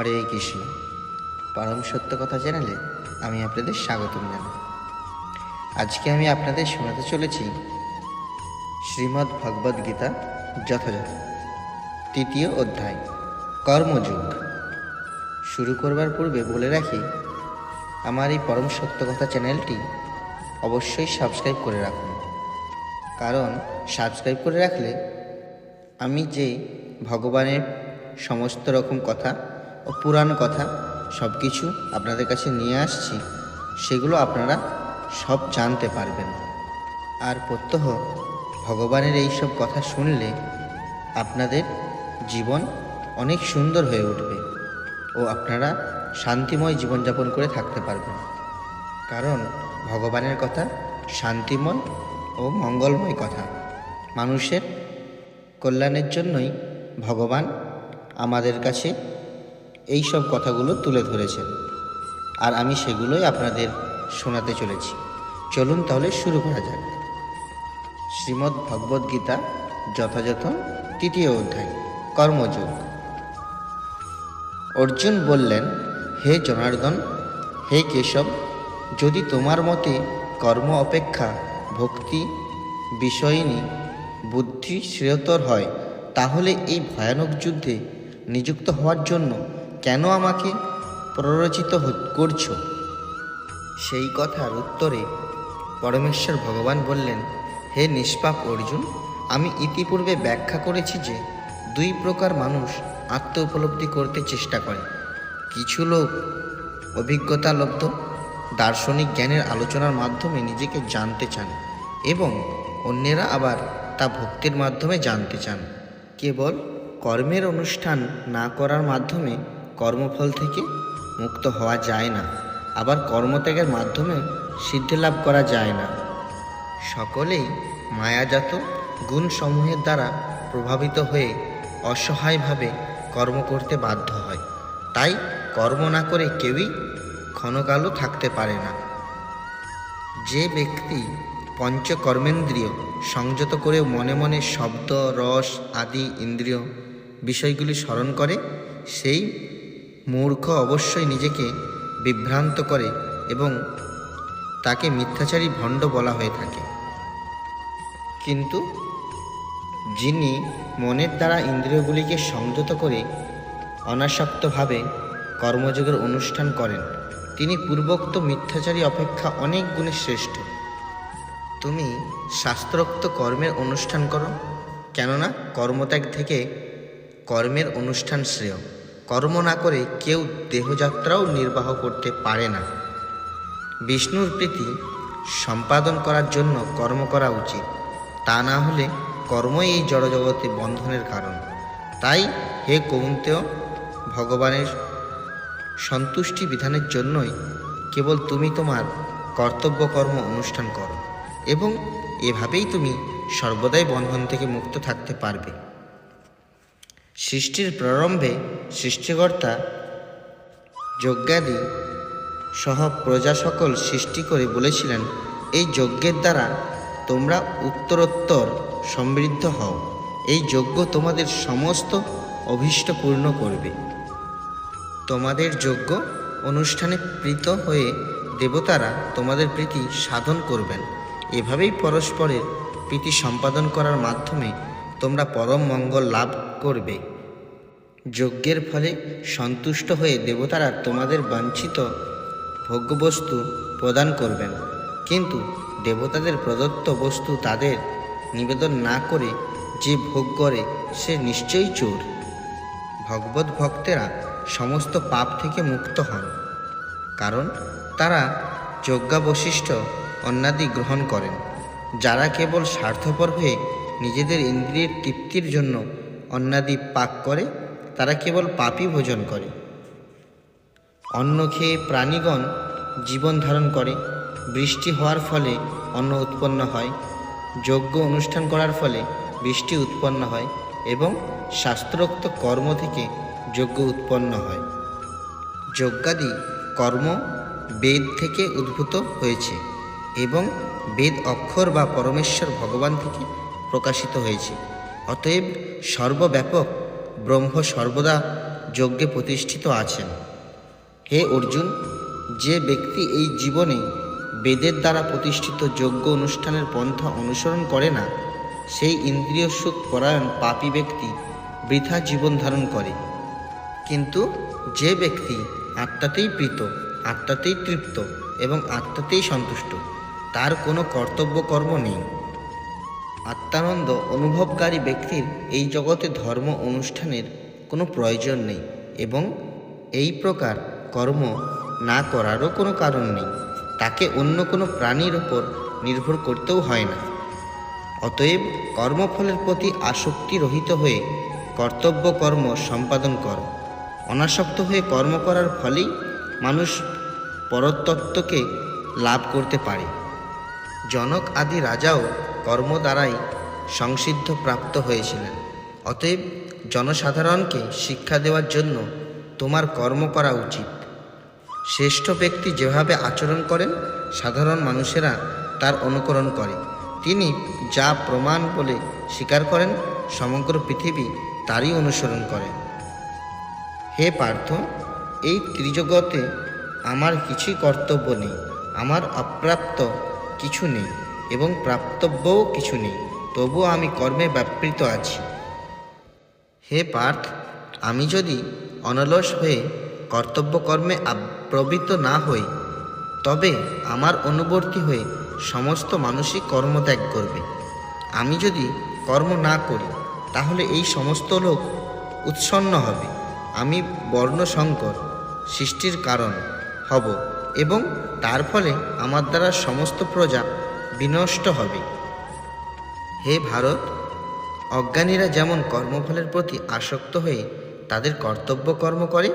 হরে কৃষ্ণ। পরম সত্য কথা চ্যানেলে আমি আপনাদের স্বাগতম জানাই। আজকে আমি আপনাদের শোনাতে চলেছি শ্রীমদ্ ভগবদ গীতা যথাযথ। তৃতীয় অধ্যায়, কর্মযুগ। শুরু করবার পূর্বে বলে রাখি, আমার এই পরম সত্য কথা চ্যানেলটি অবশ্যই সাবস্ক্রাইব করে রাখুন। কারণ সাবস্ক্রাইব করে রাখলে আমি যে ভগবানের সমস্ত রকম কথা ও পুরাণ কথা সব কিছু আপনাদের কাছে নিয়ে আসছি। সেগুলো আপনারা সব জানতে পারবেন। আর প্রত্যহ ভগবানের এই সব কথা শুনলে আপনাদের জীবন অনেক সুন্দর হয়ে উঠবে ও আপনারা শান্তিময় জীবনযাপন করে থাকতে পারবেন। কারণ ভগবানের কথা শান্তিময় ও মঙ্গলময় কথা। মানুষের কল্যাণের জন্যই ভগবান আমাদের কাছে এই সব কথাগুলো তুলে ধরেছেন। আর আমি সেগুলোই আপনাদের শোনাতে চলেছি। চলুন তাহলে শুরু করা যাক। শ্রীমদ্ ভগবদ্ গীতা, যথাযথ তৃতীয় অধ্যায়, কর্মযোগ। অর্জুন বললেন, হে জনার্দন, হে কেশব, যদি তোমার মতে কর্ম অপেক্ষা ভক্তি, বিষয়িনী, বুদ্ধি শ্রেয়তর হয়, তাহলে এই ভয়ানক যুদ্ধে নিযুক্ত হওয়ার জন্য কেন আমাকে প্ররোচিত করছ? সেই কথার উত্তরে পরমেশ্বর ভগবান বললেন, হে নিষ্পাপ অর্জুন, আমি ইতিপূর্বে ব্যাখ্যা করেছি যে দুই প্রকার মানুষ আত্ম উপলব্ধি করতে চেষ্টা করে। কিছু লোক অভিজ্ঞতালব্ধ দার্শনিক জ্ঞানের আলোচনার মাধ্যমে নিজেকে জানতে চান এবং অন্যেরা আবার তা ভক্তির মাধ্যমে জানতে চান। কেবল কর্মের অনুষ্ঠান না করার মাধ্যমে কর্মফল থেকে মুক্ত হওয়া যায় না। আবার কর্মত্যাগের মাধ্যমে সিদ্ধি লাভ করা যায় না। সকলেই মায়াজাত গুণসমূহের দ্বারা প্রভাবিত হয়ে অসহায়ভাবে কর্ম করতে বাধ্য হয়। তাই কর্ম না করে কেউই ক্ষণকালও থাকতে পারে না। যে ব্যক্তি পঞ্চকর্মেন্দ্রিয়, সংযত করে মনে মনে শব্দ, রস আদি ইন্দ্রিয় বিষয়গুলি স্মরণ করে, সেই মূর্খ অবশ্যই নিজেকে বিভ্রান্ত করে এবং তাকে মিথ্যাচারী ভণ্ড বলা হয়ে থাকে। কিন্তু যিনি মনের দ্বারা ইন্দ্রিয়গুলিকে সংযত করে অনাসক্তভাবে কর্মযোগের অনুষ্ঠান করেন, তিনি পূর্বোক্ত মিথ্যাচারী অপেক্ষা অনেক গুণে শ্রেষ্ঠ। তুমি শাস্ত্রোক্ত কর্মের অনুষ্ঠান করো, কেননা কর্মত্যাগ থেকে কর্মের অনুষ্ঠান শ্রেয়। কর্ম না করে কেউ দেহযাত্রাও নির্বাহ করতে পারে না। বিষ্ণুর প্রীতি সম্পাদন করার জন্য কর্ম করা উচিত। তা না হলে কর্মই এই জড়জগতে বন্ধনের কারণ। তাই হে কৌন্তেয়, ভগবানের সন্তুষ্টি বিধানের জন্যই কেবল তুমি তোমার কর্তব্য কর্ম অনুষ্ঠান করো এবং এভাবেই তুমি সর্বদাই বন্ধন থেকে মুক্ত থাকতে পারবে। সৃষ্টির প্রারম্ভে সৃষ্টিকর্তা যজ্ঞাদি সহ প্রজা সকল সৃষ্টি করে বলেছিলেন, এই যজ্ঞের দ্বারা তোমরা উত্তরোত্তর সমৃদ্ধ হও। এই যজ্ঞ তোমাদের সমস্ত অভীষ্ট পূর্ণ করবে। তোমাদের যজ্ঞ অনুষ্ঠানে প্রীত হয়ে দেবতারা তোমাদের প্রীতি সাধন করবেন। এভাবেই পরস্পরের প্রীতি সম্পাদন করার মাধ্যমে তোমরা পরম মঙ্গল লাভ করবে। যজ্ঞের ফলে সন্তুষ্ট হয়ে দেবতারা তোমাদের বাঞ্ছিত ভোগ্যবস্তু প্রদান করবেন। কিন্তু দেবতাদের প্রদত্ত বস্তু তাদের নিবেদন না করে যে ভোগ করে, সে নিশ্চয়ই চোর। ভগবত ভক্তেরা সমস্ত পাপ থেকে মুক্ত হন, কারণ তারা যজ্ঞাবশিষ্ট অন্যাদি গ্রহণ করেন, যারা কেবল স্বার্থপর হয়ে নিজেদের ইন্দ্রিয়ের তৃপ্তির জন্য অন্নাদি পাক করে, তারা কেবল পাপই ভোজন করে। অন্ন খেয়ে প্রাণীগণ জীবন ধারণ করে, বৃষ্টি হওয়ার ফলে অন্ন উৎপন্ন হয়, যজ্ঞ অনুষ্ঠান করার ফলে বৃষ্টি উৎপন্ন হয় এবং শাস্ত্রোক্ত কর্ম থেকে যজ্ঞ উৎপন্ন হয়। যজ্ঞাদি কর্ম বেদ থেকে উদ্ভূত হয়েছে এবং বেদ অক্ষর বা পরমেশ্বর ভগবান থেকে প্রকাশিত হয়েছে। অতএব সর্বব্যাপক ব্রহ্ম সর্বদা যজ্ঞে প্রতিষ্ঠিত আছেন। হে অর্জুন, যে ব্যক্তি এই জীবনে বেদের দ্বারা প্রতিষ্ঠিত যজ্ঞ অনুষ্ঠানের পন্থা অনুসরণ করে না, সেই ইন্দ্রিয় সুখ পরায়ণ পাপী ব্যক্তি বৃথা জীবন ধারণ করে। কিন্তু যে ব্যক্তি আত্মাতেই প্রীত, আত্মাতেই তৃপ্ত এবং আত্মাতেই সন্তুষ্ট, তার কোনো কর্তব্য কর্ম নেই। আত্মানন্দ অনুভবকারী ব্যক্তির এই জগতে ধর্ম অনুষ্ঠানের কোনো প্রয়োজন নেই এবং এই প্রকার কর্ম না করারও কোনো কারণ নেই। তাকে অন্য কোনো প্রাণীর ওপর নির্ভর করতেও হয় না। অতএব কর্মফলের প্রতি আসক্তি রহিত হয়ে কর্তব্য কর্ম সম্পাদন করো। অনাসক্ত হয়ে কর্ম করার ফলেই মানুষ পরতত্ত্বকে লাভ করতে পারে। জনক আদি রাজাও কর্ম দ্বারাই সংসিদ্ধ প্রাপ্ত হয়েছিলেন। অতএব জনসাধারণকে শিক্ষা দেওয়ার জন্য তোমার কর্ম করা উচিত। শ্রেষ্ঠ ব্যক্তি যেভাবে আচরণ করেন, সাধারণ মানুষেরা তার অনুকরণ করে। তিনি যা প্রমাণ বলে স্বীকার করেন, সমগ্র পৃথিবী তারই অনুসরণ করে। হে পার্থ, এই ত্রিজগতে আমার কিছুই কর্তব্য নেই। আমার অপ্রাপ্ত কিছু নেই এবং প্রাপ্তব্যও কিছু নেই। তবুও আমি কর্মে ব্যাপৃত আছি। হে পার্থ, আমি যদি অনলস হয়ে কর্তব্য কর্মে প্রবৃত্ত না হই, তবে আমার অনুবর্তী হয়ে সমস্ত মানুষই কর্মত্যাগ করবে। আমি যদি কর্ম না করি, তাহলে এই সমস্ত লোক উৎসন্ন হবে। আমি বর্ণসংকর সৃষ্টির কারণ হব। এবং তার ফলে আমার দ্বারা সমস্ত প্রজা বিনষ্ট হবে। হে ভারত, অজ্ঞানীরা যেমন কর্মফলের প্রতি আসক্ত হয়ে তাদের কর্তব্য কর্ম করে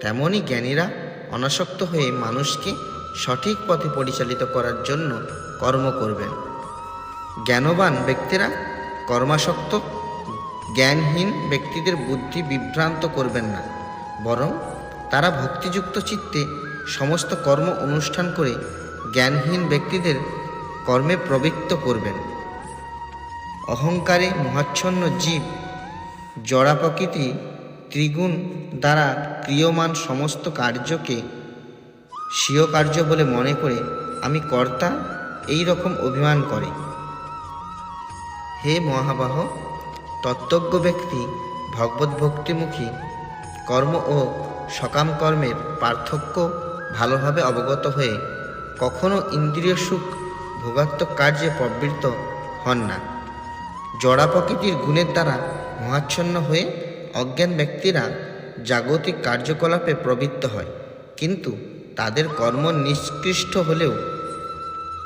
তেমনই জ্ঞানীরা অনাসক্ত হয়ে মানুষকে সঠিক পথে পরিচালিত করার জন্য কর্ম করবেন। জ্ঞানবান ব্যক্তিরা কর্মাসক্ত, জ্ঞানহীন ব্যক্তিদের বুদ্ধি বিভ্রান্ত করবেন না, বরং তারা ভক্তিযুক্ত চিত্তে সমস্ত কর্ম অনুষ্ঠান করে জ্ঞানহীন ব্যক্তিদের কর্মে প্রবৃত্ত করবেন। অহংকারে মহাচ্ছন্ন জীব জড়া প্রকৃতি ত্রিগুণ দ্বারা ক্রিয়মান সমস্ত কার্যকে স্বীয় কার্য বলে মনে করে আমি কর্তা এই রকম অভিমান করে। হে মহাবাহ, তত্ত্বজ্ঞ ব্যক্তি ভগবত ভক্তিমুখী কর্ম ও সকাম কর্মের পার্থক্য ভালোভাবে অবগত হয়ে কখনো ইন্দ্রিয় সুখ ভোগাত্মক কার্যে প্রবৃত্ত হন না। জড়া প্রকৃতির গুণের দ্বারা মহাচ্ছন্ন হয়ে অজ্ঞান ব্যক্তিরা জাগতিক কার্যকলাপে প্রবৃত্ত হয়। কিন্তু তাদের কর্ম নিষ্কৃষ্ট হলেও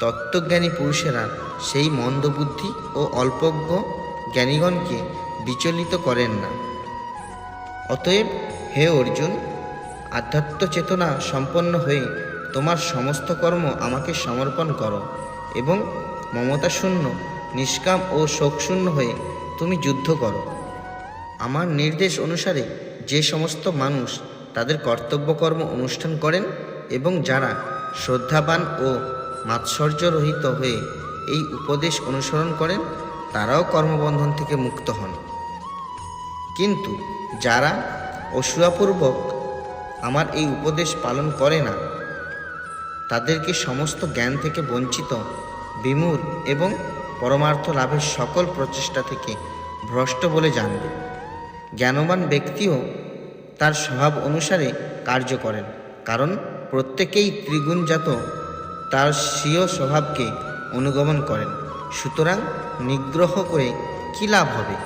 তত্ত্বজ্ঞানী পুরুষেরা সেই মন্দবুদ্ধি ও অল্পজ্ঞ জ্ঞানীগণকে বিচলিত করেন না। অতএব হে অর্জুন আধ্যাত্ম চেতনা সম্পন্ন হয়ে তোমার সমস্ত কর্ম আমাকে সমর্পণ করো এবং মমতাশূন্য, নিষ্কাম ও শোকশূন্য হয়ে তুমি যুদ্ধ করো। আমার নির্দেশ অনুসারে যে সমস্ত মানুষ তাদের কর্তব্যকর্ম অনুষ্ঠান করেন এবং যারা শ্রদ্ধাবান ও মাৎসর্যরহিত হয়ে এই উপদেশ অনুসরণ করেন, তারাও কর্মবন্ধন থেকে মুক্ত হন। কিন্তু যারা অসুয়াপূর্বক আমার এই উপদেশ পালন করে না। তাদেরকে সমস্ত জ্ঞান থেকে বঞ্চিত, বিমূর এবং পরমার্থ লাভের সকল প্রচেষ্টা থেকে ভ্রষ্ট বলে জানবে। জ্ঞানবান ব্যক্তিও তার স্বভাব অনুসারে কার্য করেন, কারণ প্রত্যেকেই ত্রিগুণজাত, তার স্বীয় স্বভাবকে অনুগমন করেন। সুতরাং নিগ্রহ করে কী লাভ হবে?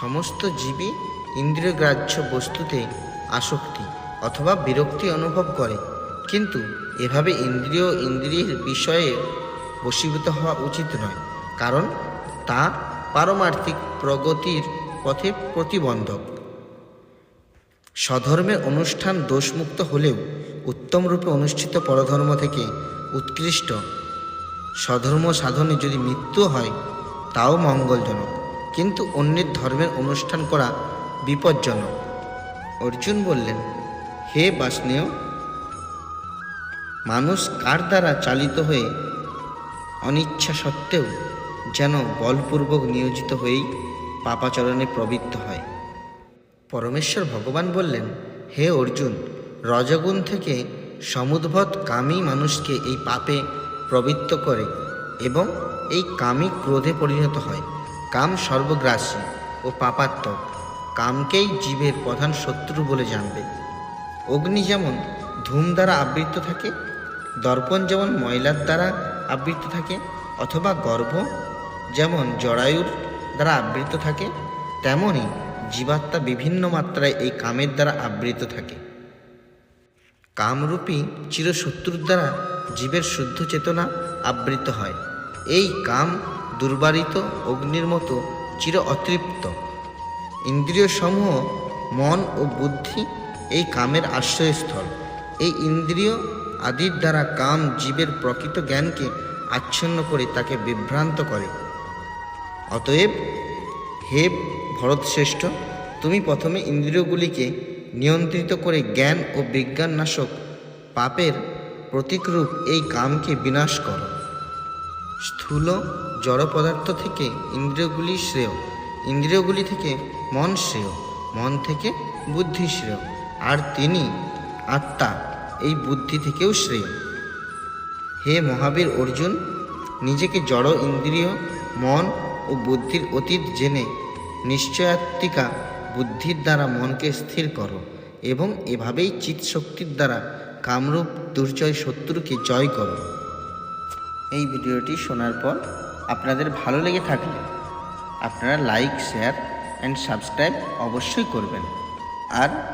সমস্ত জীবী ইন্দ্রিয়গ্রাহ্য বস্তুতে আসক্তি। অথবা বিরক্তি অনুভব করে। কিন্তু এভাবে ইন্দ্রিয় ইন্দ্রিয়ের বিষয়ে বশীভূত হওয়া উচিত নয়, কারণ তা পারমার্থিক প্রগতির পথে প্রতিবন্ধক। স্বধর্মের অনুষ্ঠান দোষমুক্ত হলেও উত্তম রূপে অনুষ্ঠিত পরধর্ম থেকে উৎকৃষ্ট। স্বধর্ম সাধনে যদি মৃত্যু হয়, তাও মঙ্গলজনক, কিন্তু অন্যের ধর্মের অনুষ্ঠান করা বিপজ্জনক। অর্জুন বললেন হে বাষ্ণেয় মানুষ কার দ্বারা চালিত হয়ে অনিচ্ছা সত্ত্বেও যেন বলপূর্বক নিয়োজিত হয়েই পাপাচরণে প্রবৃত্ত হয়। পরমেশ্বর ভগবান বললেন, হে অর্জুন, রজগুণ থেকে সমুদ্ভব কামই মানুষকে এই পাপে প্রবৃত্ত করে এবং এই কামই ক্রোধে পরিণত হয়। কাম সর্বগ্রাসী ও পাপাত্মক, কামকেই জীবের প্রধান শত্রু বলে জানবে। অগ্নি যেমন ধূম দ্বারা আবৃত থাকে, দর্পণ যেমন ময়লার দ্বারা আবৃত থাকে অথবা গর্ভ যেমন জরায়ুর দ্বারা আবৃত থাকে তেমনই জীবাত্মা বিভিন্ন মাত্রায় এই কামের দ্বারা আবৃত থাকে। কামরূপী চিরশত্রুর দ্বারা জীবের শুদ্ধ চেতনা আবৃত হয়। এই কাম দুর্বারিত অগ্নির মতো চির অতৃপ্ত। ইন্দ্রিয় সমূহ মন ও বুদ্ধি এই কামের আশ্রয়স্থল। এই ইন্দ্রিয় আদির দ্বারা কাম জীবের প্রকৃত জ্ঞানকে আচ্ছন্ন করে তাকে বিভ্রান্ত করে। অতএব, হে ভরতশ্রেষ্ঠ, তুমি প্রথমে ইন্দ্রিয়গুলিকে নিয়ন্ত্রিত করে জ্ঞান ও বিজ্ঞান নাশক পাপের প্রতীকরূপ এই কামকে বিনাশ করো। স্থূল জড় পদার্থ থেকে ইন্দ্রিয়গুলি শ্রেয়। ইন্দ্রিয়গুলি থেকে মন শ্রেয়, মন থেকে বুদ্ধি শ্রেয়। আর তিনি আত্মা, এই বুদ্ধি থেকেও শ্রেয়। হে মহাবীর অর্জুন, নিজেকে জড় ইন্দ্রিয়, মন ও বুদ্ধির অতীত জেনে নিশ্চয়াত্মিকা বুদ্ধির দ্বারা মনকে স্থির করো এবং এভাবেই চিৎশক্তির দ্বারা কামরূপ দুর্জয় শত্রুকে জয় করো। এই ভিডিওটি শোনার পর আপনাদের ভালো লেগে থাকলে আপনারা লাইক, শেয়ার অ্যান্ড সাবস্ক্রাইব অবশ্যই করবেন। আর